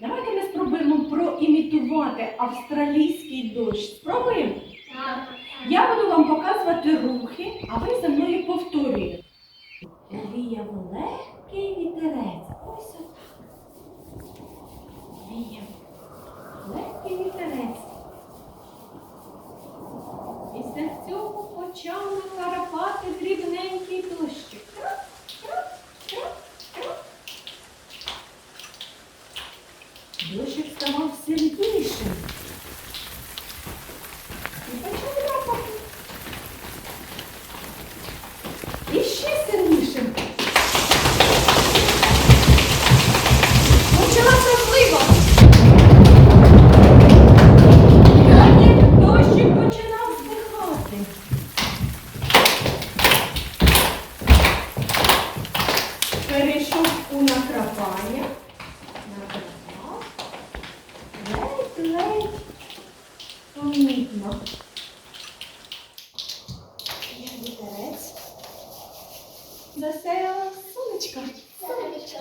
Давайте ми спробуємо проімітувати австралійський дощ. Спробуємо? Я буду вам показувати рухи, а ви за мною повторюєте. Віяв легкий вітерець. Ось отак. Віяв легкий вітерець. Після цього почав накарапати Дощик ставав сильнішим. Ледь-ледь помітно. Є вітерець. Засеяла. Сонечко. Сонечко.